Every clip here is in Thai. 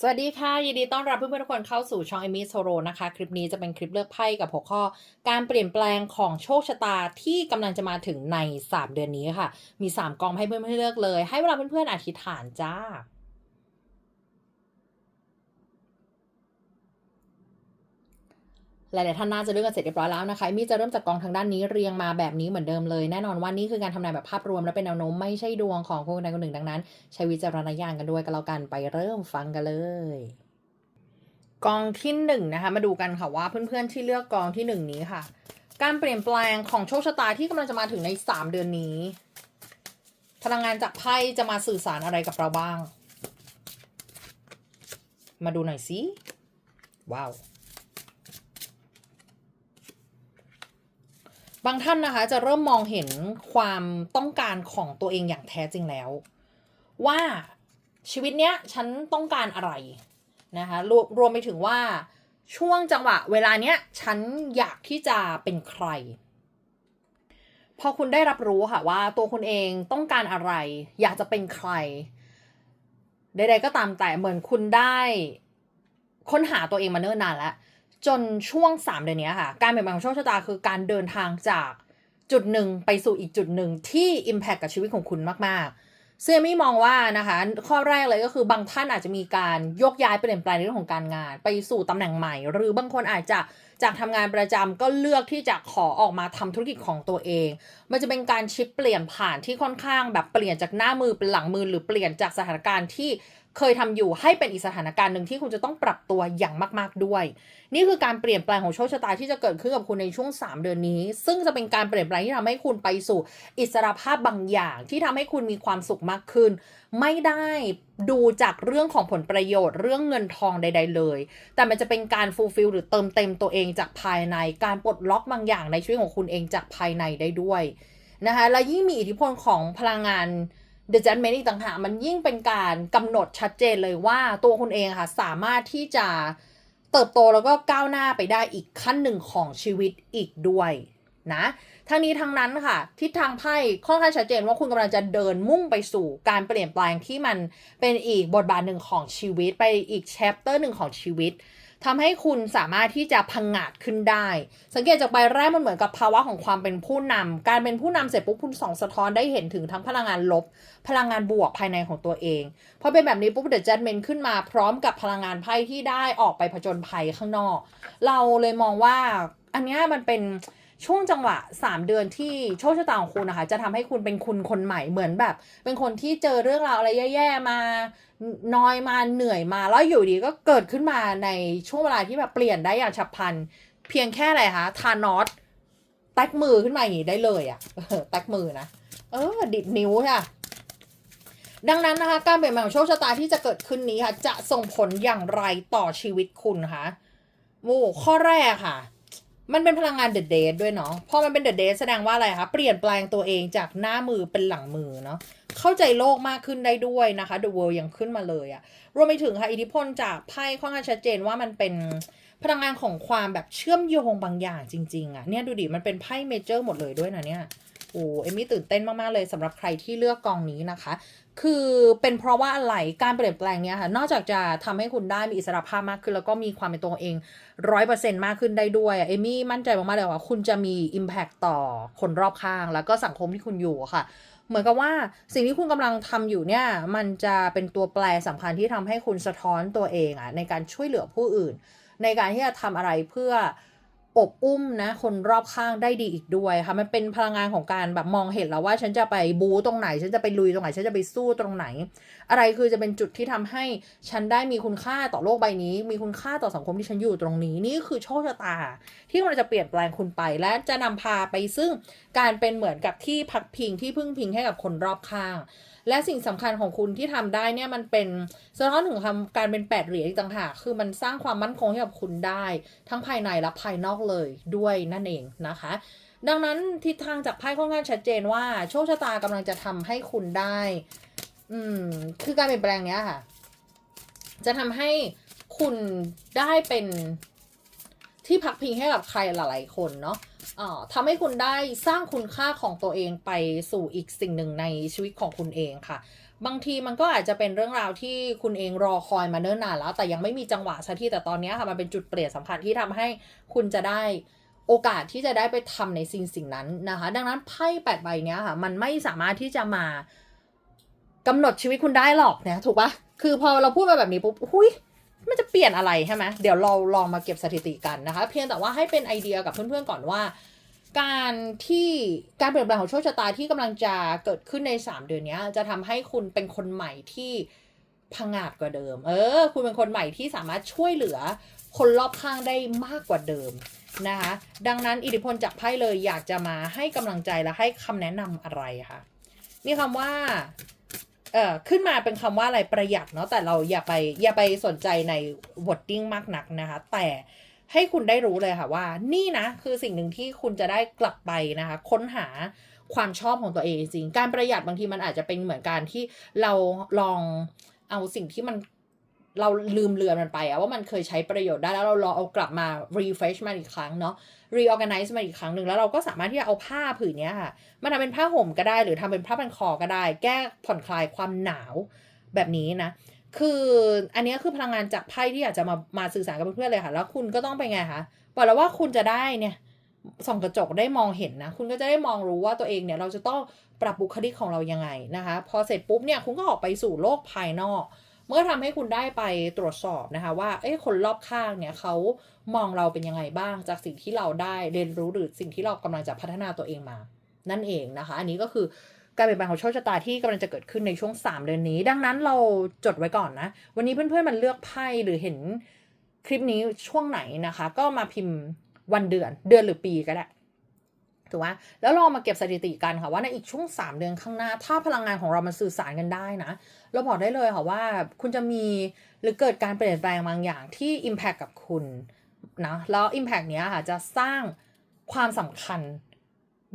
สวัสดีค่ะ ยินดีต้อนรับเพื่อนๆทุกคนเข้าสู่ช่องเอมิโซโรนะคะ คลิปนี้จะเป็นคลิปเลือกไพ่กับหัวข้อ การเปลี่ยนแปลงของโชคชะตาที่กำลังจะมาถึงใน 3 เดือนนี้ค่ะ มี 3กองให้เพื่อนๆเลือกเลย ให้เวลาเพื่อนๆอธิษฐานจ้า หลายๆท่านน่าจะเลือกกันเสร็จเรียบร้อยแล้วนะคะมี่จะเริ่มจากกองทางด้านนี้เรียงมาแบบนี้เหมือนเดิมเลย แน่นอนว่านี่คือการทำนายแบบภาพรวมและเป็นแนวโน้มไม่ใช่ดวงของคนใดคนหนึ่งดังนั้น ใช้วิจารณญาณกันด้วยกันแล้วกันไปเริ่มฟังกันเลยกองที่หนึ่งนะคะมาดูกันค่ะว่าเพื่อนๆที่เลือกกองที่หนึ่งนี้ค่ะ การเปลี่ยนแปลงของโชคชะตาที่กำลังจะมาถึงในสามเดือนนี้ พลังงานจากไพ่จะมาสื่อสารอะไรกับเราบ้าง มาดูหน่อยสิว้าว บางท่านนะคะ จะเริ่มมองเห็นความต้องการของตัวเองอย่างแท้จริงแล้ว ว่าชีวิตเนี้ยฉันต้องการอะไรนะคะรวมรวมไปถึงว่าช่วงจังหวะ เวลาเนี้ยฉันอยากที่จะเป็นใคร พอคุณได้รับรู้ค่ะว่าตัวคุณเองต้องการอะไร อยากจะเป็นใครใดๆก็ตามแต่เหมือนคุณได้ ค้นหาตัวเองมาเนิ่นนานแล้ว จนช่วง 3 เดือนนี้ค่ะ การเปลี่ยนแปลงของโชคชะตาคือการเดินทางจากจุดหนึ่งไปสู่อีกจุดหนึ่งที่ Impact กับชีวิตของคุณมากๆซึ่งเอมี่มองว่านะคะ ข้อแรกเลยก็คือบางท่านอาจจะมีการยกย้ายเปลี่ยนแปลงในเรื่องของการงาน ไปสู่ตำแหน่งใหม่ หรือบางคนอาจจะจากทำงานประจำก็เลือกที่จะขอออกมาทำธุรกิจของตัวเอง มันจะเป็นการชิปเปลี่ยนผ่านที่ค่อนข้างแบบเปลี่ยนจากหน้ามือเป็นหลังมือหรือเปลี่ยนจากสถานการณ์ที่ เคยทำอยู่ให้เป็นอีกสถานการณ์หนึ่งที่คุณจะต้องปรับตัวอย่างมาก ๆด้วย นี่คือการเปลี่ยนแปลงของโชคชะตาที่จะเกิดขึ้นกับคุณในช่วง 3 เดือนนี้ ซึ่งจะเป็นการเปลี่ยนแปลงที่ทำให้คุณไปสู่ อิสรภาพบางอย่างที่ทำให้คุณมีความสุขมากขึ้น ไม่ได้ดูจากเรื่องของผลประโยชน์เรื่องเงินทองใด ๆ เลย แต่มันจะเป็นการฟูลฟิลหรือเติมเต็มตัวเองจากภายใน การปลดล็อกบางอย่างในชีวิตของคุณเองจากภายในได้ด้วยนะคะและยิ่งมีอิทธิพลของพลังงาน The Judgment อีกต่างหากมันยิ่งเป็นการกำหนดชัดเจนเลยว่าตัวคุณเองค่ะ สามารถที่จะเติบโตแล้วก็ก้าวหน้าไปได้อีกขั้นหนึ่งของชีวิตอีกด้วยนะทั้งนี้ทั้งนั้นค่ะ ทิศทางไพ่ค่อนข้างชัดเจนว่าคุณกำลังจะเดินมุ่งไปสู่การเปลี่ยนแปลงที่มันเป็นอีกบทบาทหนึ่งของชีวิต ไปอีกแชปเตอร์หนึ่งของชีวิต ทำให้คุณสามารถที่จะพังงาดขึ้นได้ สังเกตจากใบแรกมันเหมือนกับภาวะของความเป็นผู้นำการเป็นผู้นำเสร็จปุ๊บคุณส่องสะท้อนได้เห็นถึงทั้งพลังงานลบ พลังงานบวกภายในของตัวเองพอเป็นแบบนี้ปุ๊บเดอะจัดเมนขึ้นมาพร้อมกับพลังงานไพ่ที่ได้ออกไปผจญภัยข้างนอก เราเลยมองว่าอันนี้มันเป็น ช่วงจังหวะ 3 เดือนที่โชคชะตาของคุณนะคะ จะทำให้คุณเป็นคุณคนใหม่เหมือนแบบ เป็นคนที่เจอเรื่องราวอะไรแย่ๆมาน้อยมาเหนื่อยมา แล้วอยู่ดีก็เกิดขึ้นมาในช่วงเวลาที่แบบเปลี่ยนได้อย่างฉับพลัน เพียงแค่อะไรคะทานอสแตกมือขึ้นมาอย่างนี้ได้เลยอะ่ะแตกมือนะเออดิดนิ้วค่ะดังนั้นนะคะการเปลี่ยนแปลงของโชคชะตาที่จะเกิดขึ้นนี้ค่ะจะส่งผลอย่างไรต่อชีวิตคุณคะโอ้ข้อแรกค่ะ มันเป็นพลังงานเดอะเดทด้วยเนาะ พอมันเป็นเดอะเดทแสดงว่าอะไรคะ เปลี่ยนแปลงตัวเองจากหน้ามือเป็นหลังมือเนาะ เข้าใจโลกมากขึ้นได้ด้วยนะคะ The World ยังขึ้นมาเลยอะรวมไปถึงค่ะอิทธิพลจากไพ่ค่อนข้างชัดเจนว่ามันเป็นพลังงานของความแบบเชื่อมโยงบางอย่างจริงๆอะเนี่ยดูดิมันเป็นไพ่เมเจอร์หมดเลยด้วยนะเนี่ย อ้เอมมี่ตื่นเต้นมาก ๆ เลยสำหรับใครที่เลือกกองนี้นะคะ คือเป็นเพราะว่าอะไรการเปลี่ยนแปลงเนี้ยค่ะ นอกจากจะทำให้คุณได้มีอิสรภาพมากขึ้น แล้วก็มีความเป็นตัวเองร้อยเปอร์เซ็นต์มากขึ้นได้ด้วยเอมี่มั่นใจมากๆเลยว่าคุณจะมี Impact ต่อคนรอบข้าง แล้วก็สังคมที่คุณอยู่ค่ะเหมือนกับว่าสิ่งที่คุณกำลังทำอยู่เนี่ย มันจะเป็นตัวแปรสำคัญที่ทำให้คุณสะท้อนตัวเองอะในการช่วยเหลือผู้อื่น ในการที่จะทำอะไรเพื่อ อบอุ้มนะคนรอบข้างได้ดีอีกด้วยค่ะมันเป็นพลังงานของการแบบมองเห็นแล้วว่าฉันจะไปบูตรงไหน ฉันจะไปลุยตรงไหน ฉันจะไปสู้ตรงไหน อะไรคือจะเป็นจุดที่ทำให้ฉันได้มีคุณค่าต่อโลกใบนี้ มีคุณค่าต่อสังคมที่ฉันอยู่ตรงนี้นี่คือโชคชะตา ที่มันจะเปลี่ยนแปลงคุณไปและจะนำพาไปซึ่งการเป็นเหมือนกับที่พักพิงที่พึ่งพิงให้กับคนรอบข้าง และสิ่งสำคัญของคุณที่ทำได้เนี่ยมันเป็นสะท้อนถึงคำการเป็นแปดเหรียญต่างหากคือมันสร้างความมั่นคงให้กับคุณได้ ทั้งภายในและภายนอกเลยด้วยนั่นเองนะคะ ดังนั้นทิศทางจากไพ่ค่อนข้างชัดเจนว่าโชคชะตากำลังจะทำให้คุณได้ อืมคือการเปลี่ยนแปลงเนี้ยค่ะ จะทำให้คุณได้เป็นที่พักพิงให้กับใครหลายๆคนเนาะ ทำให้คุณได้สร้างคุณค่าของตัวเองไปสู่อีกสิ่งหนึ่งในชีวิตของคุณเองค่ะ บางทีมันก็อาจจะเป็นเรื่องราวที่คุณเองรอคอยมาเนิ่นนานแล้ว แต่ยังไม่มีจังหวะสักทีแต่ตอนนี้ค่ะมันเป็นจุดเปลี่ยนสำคัญที่ทำให้คุณจะได้โอกาสที่จะได้ไปทำในสิ่งสิ่งนั้นนะคะ ดังนั้นไพ่แปดใบเนี้ยค่ะ มันไม่สามารถที่จะมากำหนดชีวิตคุณได้หรอกเนี่ยถูกปะคือพอเราพูดมาแบบนี้ปุ๊บหุย มันจะเปลี่ยนอะไรใช่ไหมเดี๋ยวเราลองมาเก็บสถิติกันนะคะ เพียงแต่ว่าให้เป็นไอเดียกับเพื่อนๆก่อนว่า การที่การเปลี่ยนแปลงของโชคชะตาที่กำลังจะเกิดขึ้นใน 3 เดือนนี้จะทำให้คุณเป็นคนใหม่ที่พังอาจกว่าเดิม เออ คุณเป็นคนใหม่ที่สามารถช่วยเหลือคนรอบข้างได้มากกว่าเดิมนะคะ ดังนั้นอิทธิพลจากไพ่เลยอยากจะมาให้กำลังใจและให้คำแนะนำอะไรคะมีคำว่า เอ่อขึ้นมาเป็นคำว่าอะไรประหยัดเนาะแต่เราอย่าไปอย่าไปสนใจในวอดดิ้งมากนักนะคะ แต่ให้คุณได้รู้เลยค่ะว่า นี่นะคือสิ่งหนึ่งที่คุณจะได้กลับไปนะคะ ค้นหาความชอบของตัวเองจริงการประหยัดบางทีมันอาจจะเป็นเหมือนการที่เราลองเอาสิ่งที่มัน เราลืมเลือนมันไปอะว่ามันเคยใช้ประโยชน์ได้แล้วเราลองเอากลับมา refresh มันอีกครั้งเนาะ reorganize มันอีกครั้งหนึ่งแล้วเราก็สามารถที่จะเอาผ้าผืนนี้ค่ะมาทำเป็นผ้าห่มก็ได้หรือทำเป็นผ้าพันคอก็ได้ แก้ผ่อนคลายความหนาวแบบนี้นะ คืออันนี้คือพลังงานจากไพ่ที่อยากจะมามาสื่อสารกับเพื่อนๆเลยค่ะ แล้วคุณก็ต้องไปไงคะบอกแล้วว่าคุณจะได้เนี่ยส่องกระจกได้มองเห็นนะ คุณก็จะได้มองรู้ว่าตัวเองเนี่ยเราจะต้องปรับบุคลิกของเรายังไงนะคะ พอเสร็จปุ๊บเนี่ยคุณก็ออกไปสู่โลกภายนอก เมื่อทำให้คุณได้ไปตรวจสอบนะคะว่าเอ้คนรอบข้างเนี่ยเขามองเราเป็นยังไงบ้าง จากสิ่งที่เราได้เรียนรู้หรือสิ่งที่เรากำลังจะพัฒนาตัวเองมา นั่นเองนะคะ อันนี้ก็คือการเปลี่ยนแปลงของโชคชะตาที่กำลังจะเกิดขึ้นในช่วง 3 เดือนนี้ ดังนั้นเราจดไว้ก่อนนะ วันนี้เพื่อนๆมันเลือกไพ่หรือเห็นคลิปนี้ช่วงไหนนะคะ ก็มาพิมพ์วันเดือนเดือนหรือปีก็ได้ ถูกไหมแล้วลองมาเก็บสถิติกันค่ะว่าในอีกช่วง 3 เดือนข้างหน้า ถ้าพลังงานของเรามันสื่อสารกันได้นะ เราบอกได้เลยค่ะว่าคุณจะมีหรือเกิดการเปลี่ยนแปลงบางอย่างที่ Impact กับคุณนะแล้ว Impact เนี้ยค่ะจะสร้างความสำคัญ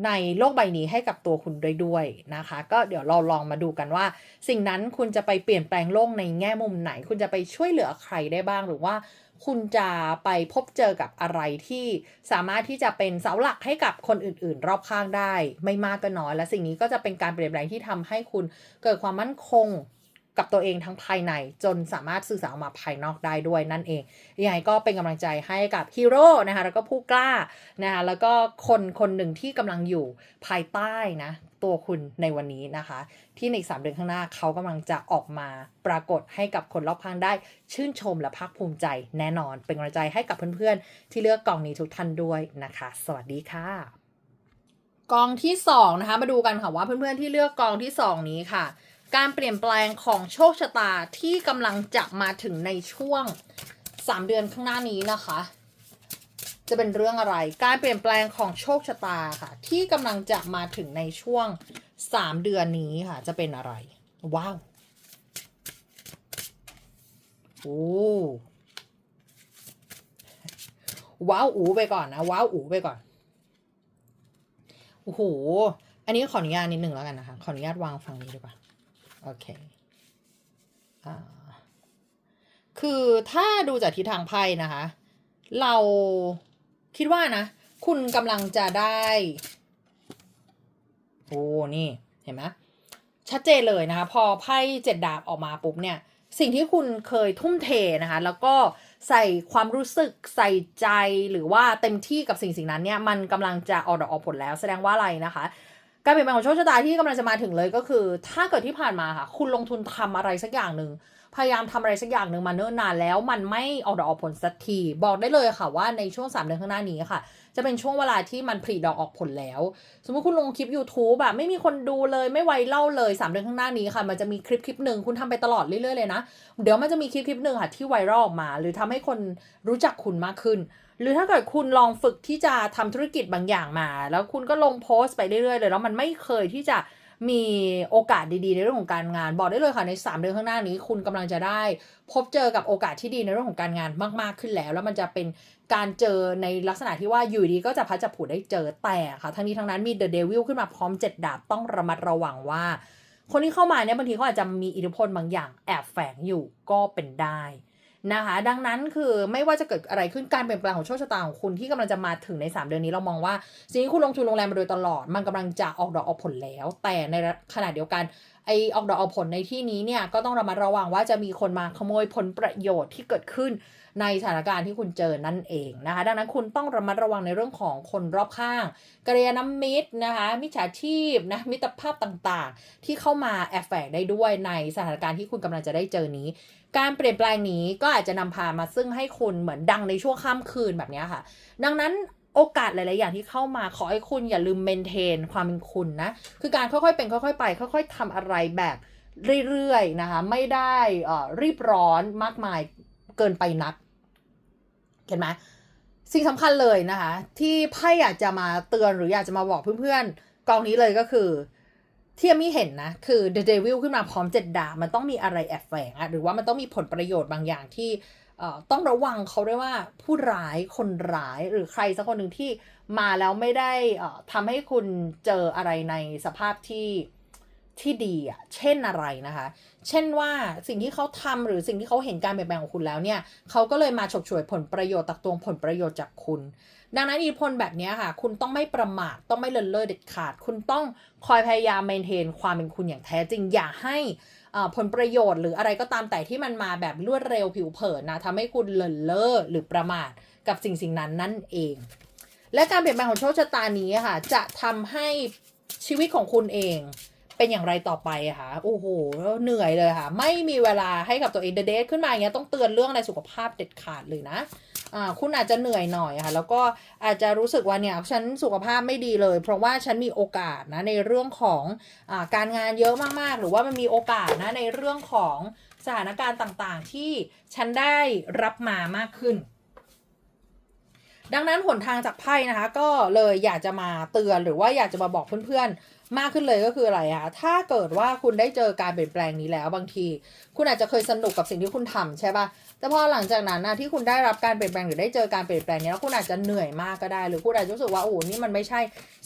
ในโลกใบนี้ให้กับตัวคุณด้วยด้วยนะคะ ก็เดี๋ยวเราลองมาดูกันว่า สิ่งนั้นคุณจะไปเปลี่ยนแปลงโลกในแง่มุมไหน คุณจะไปช่วยเหลือใครได้บ้างหรือว่า คุณจะไปพบเจอกับอะไรที่สามารถที่จะเป็นเสาหลักให้กับคนอื่น ๆ รอบข้างได้ ไม่มากก็น้อย และสิ่งนี้ก็จะเป็นการเปลี่ยนแปลงที่ทำให้คุณเกิดความมั่นคงกับตัวเองทั้งภายในจนสามารถสื่อสารออกมาภายนอกได้ด้วยนั่นเองยังไงก็เป็นกำลังใจให้กับฮีโร่นะคะแล้วก็ผู้กล้านะคะแล้วก็คนคนหนึ่งที่กำลังอยู่ภายใต้นะ ตัวคุณในวันนี้นะคะ ที่ในสามเดือนข้างหน้าเขากำลังจะออกมาปรากฏให้กับคนรอบข้างได้ ชื่นชมและภาคภูมิใจแน่นอน เป็นกำลังใจให้กับเพื่อนๆ ที่เลือกกล่องนี้ทุกท่านด้วยนะคะ สวัสดีค่ะ กองที่สองนะคะมาดูกันค่ะว่าเพื่อนๆที่เลือกกองที่สองนี้ค่ะ การเปลี่ยนแปลงของโชคชะตาที่กำลังจะมาถึงในช่วง 3 เดือนข้างหน้านี้นะคะ จะเป็นเรื่องอะไร การเปลี่ยนแปลงของโชคชะตาค่ะ ที่กำลังจะมาถึงในช่วง 3 เดือนนี้ค่ะ จะเป็นอะไร ว้าวโอ้ว้าวอูไปก่อนนะว้าวอูไปก่อนโอ้โหอันนี้ขออนุญาตนิดหนึ่งแล้วกันนะคะขออนุญาตวางฝั่งนี้ดีกว่าโอเคอ่าคือถ้าดูจากทิศทางไพ่นะคะ เรา คิดว่านะ คุณกำลังจะได้ โอ้ นี่ เห็นไหมชัดเจนเลยนะคะ พอไพ่เจ็ดดาบออกมาปุ๊บเนี่ย สิ่งที่คุณเคยทุ่มเทนะคะ แล้วก็ใส่ความรู้สึกใส่ใจหรือว่าเต็มที่กับสิ่งสิ่งนั้นเนี่ย มันกำลังจะออกดอกออกผลแล้ว แสดงว่าอะไรนะคะ การเปลี่ยนแปลงของโชคชะตาที่กำลังจะมาถึงเลยก็คือ ถ้าเกิดที่ผ่านมาค่ะ คุณลงทุนทำอะไรสักอย่างหนึ่งพยายามทำอะไรสักอย่างหนึ่งมาเนิ่นนานแล้ว มันไม่ออกดอกออกผลสักทีบอกได้เลยค่ะว่าในช่วง 3 เดือนข้างหน้านี้ค่ะ จะเป็นช่วงเวลาที่มันผลิดอกออกผลแล้ว สมมติคุณลงคลิป YouTube แบบไม่มีคนดูเลยไม่ไวเล่าเลย 3 เดือนข้างหน้านี้ค่ะ มันจะมีคลิปคลิปหนึ่งคุณทำไปตลอดเรื่อยๆเลยนะ เดี๋ยวมันจะมีคลิปคลิปหนึ่งค่ะที่ไวรัลออกมา หรือทำให้คนรู้จักคุณมากขึ้น หรือถ้าเกิดคุณลองฝึกที่จะทำธุรกิจบางอย่างมา แล้วคุณก็ลงโพสต์ไปเรื่อยๆเลยแล้วมันไม่เคยที่จะมีโอกาสดีๆ ในเรื่องของการงาน บอกได้เลยค่ะใน 3 เดือนข้างหน้านี้ คุณกำลังจะได้ พบเจอกับโอกาสที่ดีในเรื่องของการงานมากๆขึ้นแล้ว แล้วมันจะเป็นการเจอในลักษณะที่ว่าอยู่ดีก็จะพัดจะผูดได้เจอแต่ค่ะทั้งนี้ทั้งนั้นมีเดอะเดวิลขึ้นมาพร้อมเจ็ดดาบต้องระมัดระวังว่า คนที่เข้ามาเนี่ยบางทีเขาอาจจะมีอิทธิพลบางอย่างแอบแฝงอยู่ก็เป็นได้ นะคะ ดังนั้นคือไม่ว่าจะเกิดอะไรขึ้นการเปลี่ยนแปลงของโชคชะตาของคุณที่กำลังจะมาถึงใน 3 เดือนนี้เรามองว่าสิ่งที่คุณลงทุนลงแรงมาโดยตลอด มันกำลังจะออกดอกออกผลแล้ว แต่ในขณะเดียวกันไอออกดอกออกผลในที่นี้เนี่ยก็ต้องระมัดระวังว่าจะมีคนมาขโมยผลประโยชน์ที่เกิดขึ้นในสถานการณ์ที่คุณเจอนั่นเองนะคะ ดังนั้นคุณต้องระมัดระวังในเรื่องของคนรอบข้างกัลยาณมิตรนะคะมิจฉาชีพนะมิตรภาพต่างๆ ที่เข้ามาแอบแฝงได้ด้วยในสถานการณ์ที่คุณกำลังจะได้เจอนี้ การเปลี่ยนแปลงนี้ก็อาจจะนำพามาซึ่งให้คุณเหมือนดังในช่วงข้ามคืนแบบนี้ค่ะ ดังนั้นโอกาสหลาย ๆ อย่างที่เข้ามาขอให้คุณอย่าลืมเมนเทนความเป็นคุณนะ คือการค่อย ๆ เป็นค่อย ๆ ไป ค่อย ๆทำอะไรแบบเรื่อย ๆ นะคะ ไม่ได้อ่อรีบร้อนมากมายเกินไปนัก เห็นไหมสิ่งสำคัญเลยนะคะ ที่ไพ่อยากจะมาเตือนหรืออยากจะมาบอกเพื่อน ๆ กองนี้เลยก็คือ ที่เอมมี่เห็นนะ คือ The Devil ขึ้นมาพร้อมเจ็ดดาบมันต้องมีอะไรแอบแฝงอะหรือว่ามันต้องมีผลประโยชน์บางอย่างที่ต้องระวังเขาด้วยว่าผู้ร้ายคนร้ายหรือใครสักคนหนึ่งที่มาแล้วไม่ได้ทำให้คุณเจออะไรในสภาพที่ ที่ดีอะเช่นอะไรนะคะ เช่นว่าสิ่งที่เขาทำหรือสิ่งที่เขาเห็นการเปลี่ยนแปลงของคุณแล้วเนี่ย เขาก็เลยมาฉกฉวยผลประโยชน์ตักตวงผลประโยชน์จากคุณ ดังนั้นอิทธิพลแบบนี้ค่ะ คุณต้องไม่ประมาท ต้องไม่เลินเล่อเด็ดขาด คุณต้องคอยพยายามเมนเทนความเป็นคุณอย่างแท้จริง อย่าให้อ่าผลประโยชน์หรืออะไรก็ตามแต่ที่มันมาแบบรวดเร็วผิวเผินนะทำให้คุณเลินเล่อหรือประมาทกับสิ่งสิ่งนั้นนั่นเอง และการเปลี่ยนแปลงของโชคชะตานี้ค่ะ จะทำให้ชีวิตของคุณเอง เป็นอย่างไรต่อไปอะคะโอ้โหเหนื่อยเลยค่ะ ไม่มีเวลาให้กับตัวเองเดทขึ้นมาอย่างเงี้ยต้องเตือนเรื่องในสุขภาพเด็ดขาดเลยนะอ่าคุณอาจจะเหนื่อยหน่อยค่ะแล้วก็อาจจะรู้สึกว่าเนี่ยฉันสุขภาพไม่ดีเลย เพราะว่าฉันมีโอกาสนะในเรื่องของอ่าการงานเยอะมากๆ หรือว่ามันมีโอกาสนะในเรื่องของสถานการณ์ต่างๆ ที่ฉันได้รับมามากขึ้นดังนั้นหนทางจากไพ่นะคะก็เลยอยากจะมาเตือนหรือว่าอยากจะมาบอกเพื่อน มากขึ้นเลยก็คืออะไรคะถ้าเกิดว่าคุณได้เจอการเปลี่ยนแปลงนี้แล้วบางที คุณอาจจะเคยสนุกกับสิ่งที่คุณทำใช่ปะแต่พอหลังจากนั้นนะที่คุณได้รับการเปลี่ยนแปลงหรือได้เจอการเปลี่ยนแปลงนี้แล้วคุณอาจจะเหนื่อยมากก็ได้ หรือคุณอาจจะรู้สึกว่าโอ้นี่มันไม่ใช่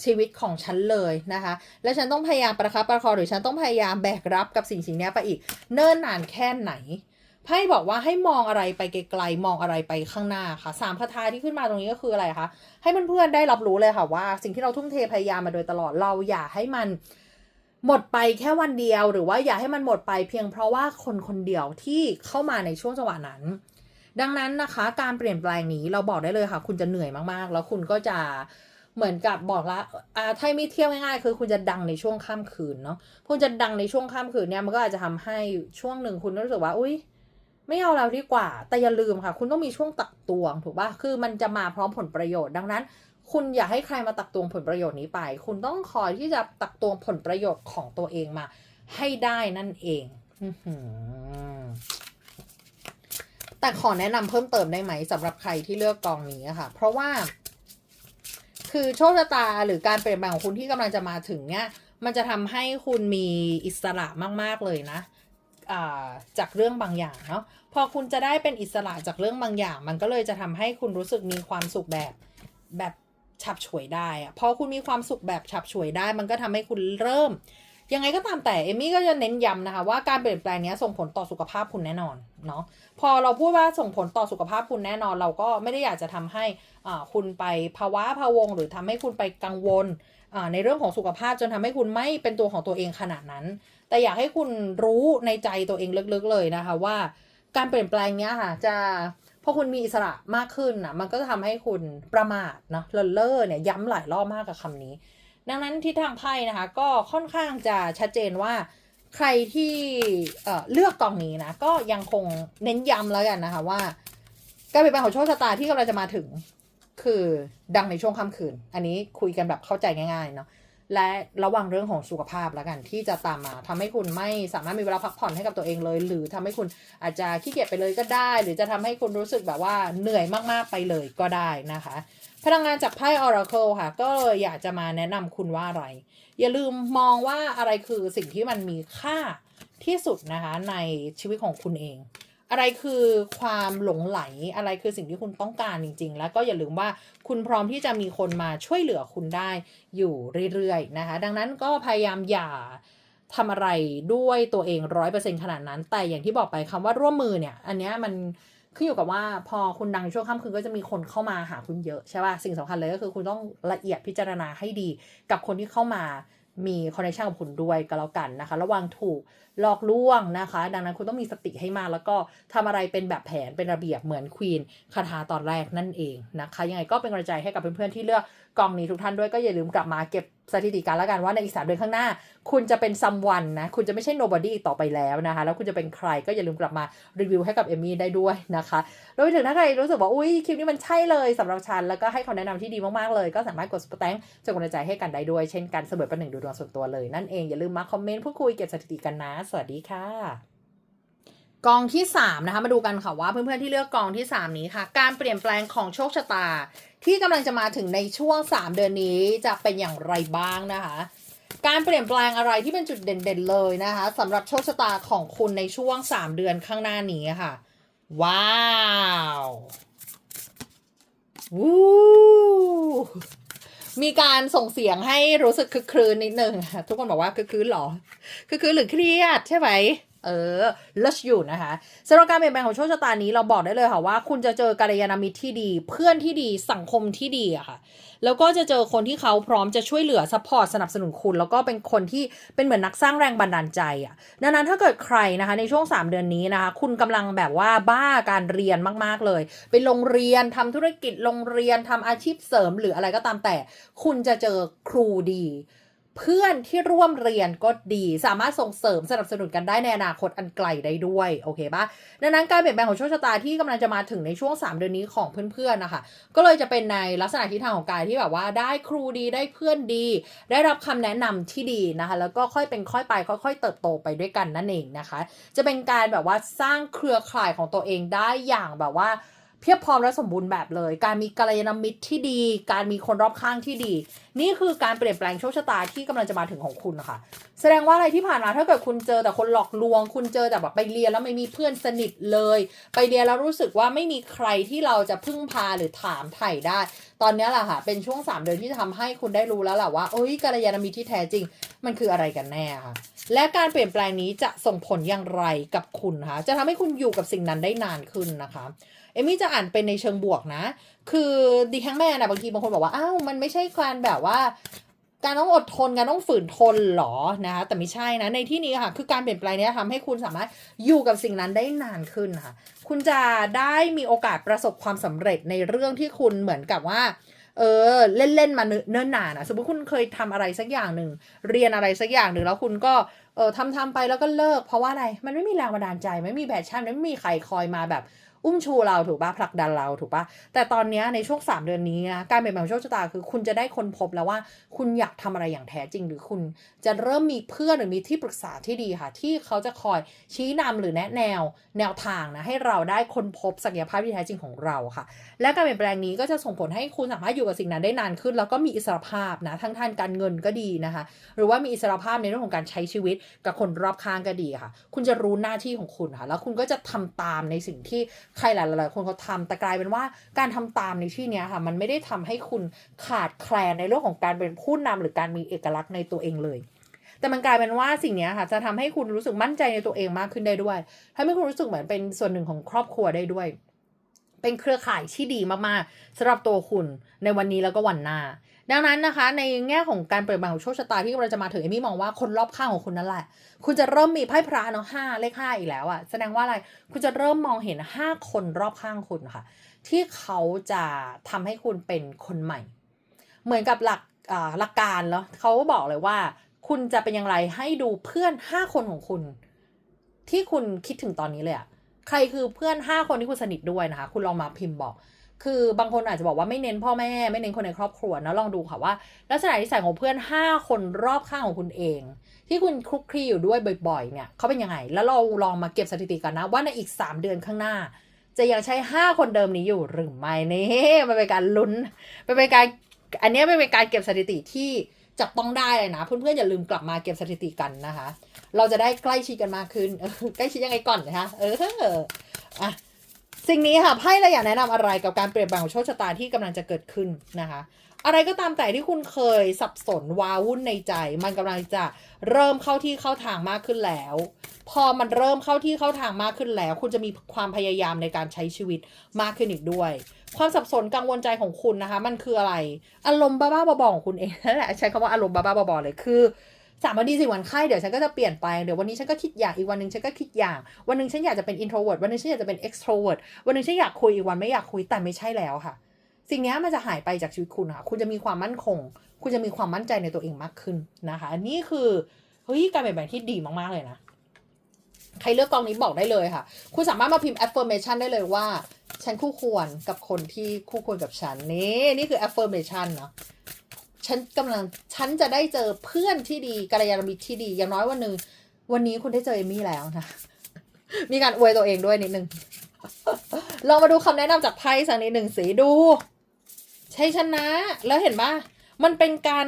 ชีวิตของฉันเลยนะคะ และฉันต้องพยายามประคับประคองหรือฉันต้องพยายามแบกรับกับสิ่งสิ่งนี้ไปอีก เนิ่นนานแค่ไหน ไพ่บอกว่าให้มองอะไรไปไกลๆมองอะไรไปข้างหน้าค่ะสามคาถาที่ขึ้นมาตรงนี้ก็คืออะไรคะให้เพื่อนๆได้รับรู้เลยค่ะว่า สิ่งที่เราทุ่มเทพยายามมาโดยตลอดเราอย่าให้มันหมดไปแค่วันเดียว หรือว่าอย่าให้มันหมดไปเพียงเพราะว่าคนคนเดียวที่เข้ามาในช่วงจังหวะนั้น ดังนั้นนะคะ การเปลี่ยนแปลงนี้เราบอกได้เลยค่ะ คุณจะเหนื่อยมากๆ แล้วคุณก็จะเหมือนกับบอกละอ่าถ้าไม่เที่ยวง่ายๆ คือคุณจะดังในช่วงข้ามคืนเนาะคุณจะดังในช่วงข้ามคืนเนี่ยมันก็อาจจะทำให้ช่วงหนึ่งคุณรู้สึกว่าอุ้ย ไม่เอาแล้วดีกว่า แต่อย่าลืมค่ะ คุณต้องมีช่วงตักตวงถูกป่ะคือมันจะมาพร้อมผลประโยชน์ดังนั้น คุณอย่าให้ใครมาตักตวงผลประโยชน์นี้ไป คุณต้องคอยที่จะตักตวงผลประโยชน์ของตัวเองมา ให้ได้นั่นเองแต่ขอแนะนำเพิ่มเติมได้ไหมสำหรับใครที่เลือกกองนี้ค่ะ เพราะว่า คือโชคชะตาหรือการเปลี่ยนแปลงของคุณที่กำลังจะมาถึงเนี่ย มันจะทำให้คุณมีอิสระมาก ๆ เลยนะ จากเรื่องบางอย่างเนาะพอคุณจะได้เป็นอิสระจากเรื่องบางอย่าง มันก็เลยจะทำให้คุณรู้สึกมีความสุขแบบแบบฉับฉวยได้อะพอคุณมีความสุขแบบฉับฉวยได้ มันก็ทำให้คุณเริ่ม ยังไงก็ตามแต่เอมี่ก็จะเน้นย้ำนะคะว่าการเปลี่ยนแปลงนี้ส่งผลต่อสุขภาพคุณแน่นอนเนาะพอเราพูดว่าส่งผลต่อสุขภาพคุณแน่นอน เราก็ไม่ได้อยากจะทำให้อ่าคุณไปภาวะพะวง หรือทำให้คุณไปกังวลอ่าในเรื่องของสุขภาพจนทำให้คุณไม่เป็นตัวของตัวเองขนาดนั้น แต่อยากให้คุณรู้ในใจตัวเองลึกๆเลยนะคะว่า การเปลี่ยนแปลงเนี้ยค่ะ จะพอคุณมีอิสระมากขึ้นนะมันก็จะทำให้คุณประมาทเนาะเลอะเลอเนี่ยย้ำหลายรอบมากกับคำนี้ ดังนั้นทิศทางไพ่นะคะ ก็ค่อนข้างจะชัดเจนว่าใครที่เอ่อเลือกกองนี้นะ ก็ยังคงเน้นย้ำแล้วกันนะคะว่า การเปลี่ยนแปลงของโชคชะตาที่กำลังจะมาถึง คือดังในช่วงค่ำคืน อันนี้คุยกันแบบเข้าใจง่ายๆเนาะ และระวังเรื่องของสุขภาพแล้วกันที่จะตามมาทำให้คุณไม่สามารถมีเวลาพักผ่อนให้กับตัวเองเลย หรือทำให้คุณอาจจะขี้เกียจไปเลยก็ได้ หรือจะทำให้คุณรู้สึกแบบว่าเหนื่อยมากๆไปเลยก็ได้นะคะ พลังงานจากไพ่ Oracle ค่ะ ก็อยากจะมาแนะนำคุณว่าอะไร อย่าลืมมองว่าอะไรคือสิ่งที่มันมีค่าที่สุดนะคะในชีวิตของคุณเอง อะไรคือความหลงไหลอะไรคือสิ่งที่คุณต้องการจริง ๆ แล้วก็อย่าลืมว่าคุณพร้อมที่จะมีคนมาช่วยเหลือคุณได้อยู่เรื่อยๆนะคะ ดังนั้นก็พยายามอย่าทำอะไรด้วยตัวเองร้อยเปอร์เซ็นขนาดนั้น แต่อย่างที่บอกไปคำว่าร่วมมือเนี่ย อันเนี้ยมันขึ้นอยู่กับว่าพอคุณดังช่วงค่ำคืนก็จะมีคนเข้ามาหาคุณเยอะใช่ป่ะ สิ่งสำคัญเลยก็คือคุณต้องละเอียดพิจารณาให้ดีกับคนที่เข้ามา มีคอนเนคชั่นกับคุณด้วยก็แล้วกันนะคะ ระวังถูกหลอกลวงนะคะ ดังนั้นคุณต้องมีสติให้มากแล้วก็ทำอะไรเป็นแบบแผนเป็นระเบียบเหมือนควีนคาถาตอนแรกนั่นเองนะคะ ยังไงก็เป็นกำลังใจให้กับเพื่อนๆที่เลือกกองนี้ทุกท่านด้วยก็อย่าลืมกลับมาเก็บ สถิติการแล้วกันว่าในอีกสามเดือนข้างหน้า คุณจะเป็นซัมวันนะคุณจะไม่ใช่ nobody อีกต่อไปแล้วนะคะ แล้วคุณจะเป็นใครก็อย่าลืมกลับมารีวิวให้กับเอมี่ได้ด้วยนะคะรวมไปถึงถ้าใครรู้สึกว่า อุ้ยคลิปนี้มันใช่เลยสำหรับฉัน แล้วก็ให้คำแนะนำที่ดีมากๆเลย ก็สามารถกด super thank จะกำลังใจให้กันได้ด้วยเช่นกันเสมอประหนึ่งดูดวงส่วนตัวเลย นั่นเองอย่าลืมมาคอมเมนต์พูดคุยเก็บสถิติกันนะ สวัสดีค่ะกองที่3นะคะมาดูกันค่ะว่าเพื่อนๆที่เลือกกองที่ 3 นี้ค่ะ การเปลี่ยนแปลงของโชคชะตา ที่กำลังจะมาถึงในช่วง 3 เดือนนี้จะเป็นอย่างไรบ้างนะคะ การเปลี่ยนแปลงอะไรที่เป็นจุดเด่นๆเลยนะคะสำหรับโชคชะตาของคุณในช่วง 3 เดือนข้างหน้านี้ค่ะ ว้าววู้มีการส่งเสียงให้รู้สึกคึกครืนนิดนึงค่ะทุกคนบอกว่าคึกครืนหรอคึกครืนหรือเครียดใช่ไหม เออเลิศอยู่นะคะสำหรับการเปลี่ยนแปลงของโชคชะตานี้เราบอกได้เลยค่ะว่า คุณจะเจอกัลยาณมิตรที่ดี เพื่อนที่ดีสังคมที่ดีอะค่ะ แล้วก็จะเจอคนที่เขาพร้อมจะช่วยเหลือซัพพอร์ตสนับสนุนคุณ แล้วก็เป็นคนที่เป็นเหมือนนักสร้างแรงบันดาลใจอะดังนั้นถ้าเกิดใครนะคะในช่วง 3 เดือนนี้นะคะ คุณกำลังแบบว่าบ้าการเรียนมากๆเลย ไปโรงเรียนทำธุรกิจโรงเรียนทำอาชีพเสริมหรืออะไรก็ตามแต่ คุณจะเจอครูดี เพื่อนที่ร่วมเรียนก็ดีสามารถส่งเสริมสนับสนุนกันได้ในอนาคตอันไกลได้ด้วยโอเคปะดังนั้นการเปลี่ยนแปลงของโชคชะตาที่กำลังจะมาถึงในช่วง 3 เดือนนี้ของเพื่อนๆนะคะก็เลยจะเป็นในลักษณะทิศทางของการที่แบบว่าได้ครูดีได้เพื่อนดี ได้รับคำแนะนำที่ดีนะคะ แล้วก็ค่อยเป็นค่อยไป ค่อยๆ เติบโตไปด้วยกันนั่นเองนะคะ จะเป็นการแบบว่าสร้างเครือข่ายของตัวเองได้อย่างแบบว่า พียบพร้อมและสมบูรณ์แบบเลย การมีกัลยาณมิตรที่ดี การมีคนรอบข้างที่ดี นี่คือการเปลี่ยนแปลงโชคชะตาที่กำลังจะมาถึงของคุณค่ะ แสดงว่าอะไรที่ผ่านมาถ้าเกิดคุณเจอแต่คนหลอกลวง คุณเจอแต่แบบไปเรียนแล้วไม่มีเพื่อนสนิทเลย ไปเรียนแล้วรู้สึกว่าไม่มีใครที่เราจะพึ่งพาหรือถามไถ่ได้ตอนนี้แหละค่ะ เป็นช่วง 3 เดือนที่จะทำให้คุณได้รู้แล้วแหละว่าเอ้ยกัลยาณมิตรที่แท้จริง มันคืออะไรกันแน่ค่ะ และการเปลี่ยนแปลงนี้จะส่งผลอย่างไรกับคุณคะจะทำให้คุณอยู่กับสิ่งนั้นได้นานขึ้นนะคะ เอมี่จะอ่านเป็นในเชิงบวกนะ คือดีแฮงแม่นะบางทีบางคนบอกว่าอ้าวมันไม่ใช่การแบบว่า การต้องอดทนการต้องฝืนทนหรอนะคะแต่ไม่ใช่นะในที่นี้ค่ะ คือการเปลี่ยนแปลงนี้ยทำให้คุณสามารถอยู่กับสิ่งนั้นได้นานขึ้นค่ะ คุณจะได้มีโอกาสประสบความสำเร็จในเรื่องที่คุณเหมือนกับว่าเออเล่นๆมาเนิ่นนานอะสมมติคุณเคยทำอะไรสักอย่างหนึ่งเรียนอะไรสักอย่างหนึ่งแล้วคุณก็เออทำทำไปแล้วก็เลิก เพราะว่าอะไรมันไม่มีแรงบันดาลใจ ไม่มีแพชชั่นไม่มีใครคอยมาแบบ อุ้มชูเราถูกปะผลักดันเราถูกปะแต่ตอนนี้ในช่วง 3 เดือนนี้นะการเปลี่ยนแปลงโชคชะตาคือคุณจะได้คนพบแล้วว่า คุณอยากทำอะไรอย่างแท้จริง หรือคุณจะเริ่มมีเพื่อนหรือมีที่ปรึกษาที่ดีค่ะ ที่เขาจะคอยชี้นำหรือแนะแนวแนวทางนะให้เราได้คนพบศักยภาพที่แท้จริงของเราค่ะ และการเปลี่ยนแปลงนี้ก็จะส่งผลให้คุณสามารถอยู่กับสิ่งนั้นได้นานขึ้น แล้วก็มีอิสรภาพนะทั้งทางการเงินก็ดีนะคะ หรือว่ามีอิสรภาพในเรื่องของการใช้ชีวิตกับคนรอบข้างก็ดีค่ะ คุณจะรู้หน้าที่ของคุณค่ะ แล้วคุณก็จะทำตามในสิ่งที่ใครหลายๆคนเขาทำแต่กลายเป็นว่าการทำตามในที่นี้ค่ะ มันไม่ได้ทำให้คุณขาดแคลนในเรื่องของการเป็นผู้นำหรือการมีเอกลักษณ์ในตัวเองเลย แต่มันกลายเป็นว่าสิ่งนี้ค่ะ จะทำให้คุณรู้สึกมั่นใจในตัวเองมากขึ้นได้ด้วยทำให้คุณรู้สึกเหมือนเป็นส่วนหนึ่งของครอบครัวได้ด้วย เป็นเครือข่ายที่ดีมากๆสำหรับตัวคุณในวันนี้แล้วก็วันหน้า ดังนั้นนะคะ ในแง่ของการเปลี่ยนแปลงของโชคชะตาที่กำลังจะมาถึงเอมี่มองว่าคนรอบข้างของคุณนั่นแหละ คุณจะเริ่มมีไพ่พระเนาะห้าเลขห้าอีกแล้วอะแสดงว่าอะไรคุณจะเริ่มมองเห็นห้าคนรอบข้างคุณค่ะ ที่เขาจะทำให้คุณเป็นคนใหม่ เหมือนกับหลักหลักการเนาะเขาบอกเลยว่า คุณจะเป็นอย่างไรให้ดูเพื่อนห้าคนของคุณ ที่คุณคิดถึงตอนนี้เลยอะ ใครคือเพื่อนห้าคนที่คุณสนิทด้วยนะคะ คุณลองมาพิมพ์บอก คือบางคนอาจจะบอกว่าไม่เน้นพ่อแม่ไม่เน้นคนในครอบครัวนะลองดูค่ะว่า ลักษณะนิสัยของเพื่อนห้าคนรอบข้างของคุณเอง ที่คุณคลุกคลีอยู่ด้วยบ่อย ๆ เนี่ยเขาเป็นยังไง แล้วเราลองมาเก็บสถิติกันนะ ว่าในอีก 3 เดือนข้างหน้า จะยังใช้ 5 คนเดิมนี้อยู่หรือไม่นี่มันเป็นการลุ้นมันเป็นการอันนี้มันเป็นการเก็บสถิติที่ จับต้องได้เลยนะ เพื่อนๆอย่าลืมกลับมาเก็บสถิติกันนะคะ เราจะได้ใกล้ชิดกันมากขึ้นใกล้ชิดยังไงก่อนนะคะเอออะสิ่งนี้ค่ะไพ่เราอยากแนะนำอะไรกับการเปลี่ยนแปลงของโชคชะตาที่กำลังจะเกิดขึ้นนะคะ อะไรก็ตามแต่ที่คุณเคยสับสนว้าวุ่นในใจ มันกำลังจะเริ่มเข้าที่เข้าทางมากขึ้นแล้ว พอมันเริ่มเข้าที่เข้าทางมากขึ้นแล้ว คุณจะมีความพยายามในการใช้ชีวิตมากขึ้นอีกด้วย ความสับสนกังวลใจของคุณนะคะ มันคืออะไร อารมณ์บ้าๆบอๆของคุณเองนั่นแหละใช้คำว่าอารมณ์บ้าๆบอๆเลยคือสามวันดีสี่วันไข้เดี๋ยวฉันก็จะเปลี่ยนไปเดี๋ยววันนี้ฉันก็คิดอย่างอีกวันหนึ่งฉันก็คิดอย่าง วันหนึ่งฉันอยากจะเป็น introvert วันหนึ่งฉันอยากจะเป็น extrovert วันหนึ่งฉันอยากคุยอีกวันไม่อยากคุยแต่ไม่ใช่แล้วค่ะ สิ่งนี้มันจะหายไปจากชีวิตคุณค่ะ คุณจะมีความมั่นคง คุณจะมีความมั่นใจในตัวเองมากขึ้นนะคะอันนี้คือเฮ้ยการเปลี่ยนแปลงที่ดีมากๆเลยนะ ใครเลือกกองนี้บอกได้เลยค่ะ คุณสามารถมาพิมพ์ affirmation ได้เลยว่า ฉันคู่ควรกับคนที่คู่ควรกับฉันนี่นี่คือ affirmation เนาะฉันกำลังฉันจะได้เจอเพื่อนที่ดีกัลยาณมิตรที่ดี อย่างน้อยวันหนึ่งวันนี้คุณได้เจอเอมี่แล้วนะ มีการอวยตัวเองด้วยนิดนึง ลองมาดูคำแนะนำจากไพ่สักนิดหนึ่งสิดู ใช่ชนะ แล้วเห็นปะมันเป็นการ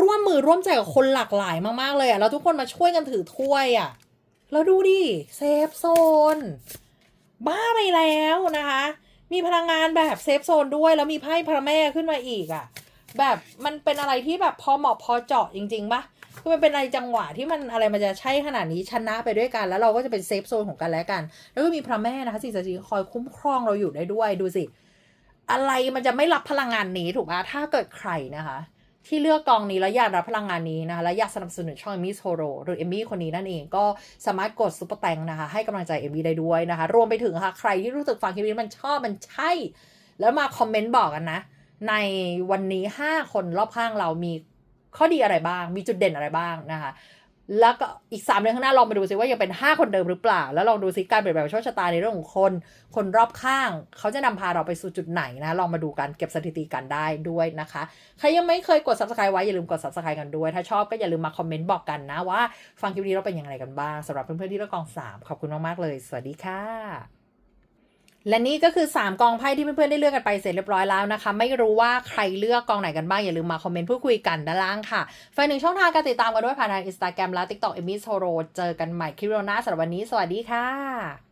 ร่วมมือร่วมใจกับคนหลากหลายมากๆเลยอะแล้วทุกคนมาช่วยกันถือถ้วยอะแล้วดูดิเซฟโซน บ้าไปแล้วนะคะ มีพลังงานแบบเซฟโซนด้วยแล้วมีไพ่พระแม่ขึ้นมาอีกอะแบบมันเป็นอะไรที่แบบพอเหมาะพอเจาะจริงๆปะคือมันเป็นอะไรจังหวะที่มันอะไรมันจะใช่ขนาดนี้ชนะไปด้วยกัน แล้วเราก็จะเป็นเซฟโซนของกันและกัน แล้วก็มีพระแม่นะคะสิ่งศักดิ์สิทธิ์คอยคุ้มครองเราอยู่ได้ด้วยดูสิ อะไรมันจะไม่รับพลังงานนี้ถูกปะถ้าเกิดใครนะคะ ที่เลือกกองนี้แล้วอยากรับพลังงานนี้นะคะและอยากสนับสนุนช่องเอมี่โทโรหรือเอมี่คนนี้นั่นเองก็สามารถกดซุปเปอร์แตงนะคะ ให้กำลังใจเอมี่ได้ด้วยนะคะ รวมไปถึงค่ะใครที่รู้สึกฟังคลิปนี้มันชอบมันใช่ แล้วมาคอมเมนต์บอกกันนะ ในวันนี้ 5 คนรอบข้างเรามีข้อดีอะไรบ้าง มีจุดเด่นอะไรบ้างนะคะ แล้วก็อีก3เดือนข้างหน้าลองไปดูซิว่ายังเป็น 5 คนเดิมหรือเปล่า แล้วลองดูซิการเปลี่ยนแปลงของโชคชะตาในเรื่องของคน คนรอบข้าง เขาจะนำพาเราไปสู่จุดไหนนะ ลองมาดูกันเก็บสถิติกันได้ด้วยนะคะ ใครยังไม่เคยกด subscribe ไว้ อย่าลืมกด subscribe กันด้วย ถ้าชอบก็อย่าลืมมาคอมเมนต์บอกกันนะว่า ฟังคลิปนี้เราเป็นอย่างไรกันบ้างสำหรับเพื่อนๆที่เลือกกอง 3 ขอบคุณมากๆเลย สวัสดีค่ะ และนี่ก็คือ 3 กองไพ่ที่เพื่อนๆได้เลือกกันไปเสร็จเรียบร้อยแล้วนะคะ ไม่รู้ว่าใครเลือกกองไหนกันบ้าง อย่าลืมมาคอมเมนต์พูดคุยกันด้านล่างค่ะฝากหนึ่งช่องทางการติดตามกันด้วยผ่านทางอินสตาแกรมและ TikTok เอมิสโฮโรเจอกันใหม่คลิปโรนาสำหรับวันนี้ สวัสดีค่ะ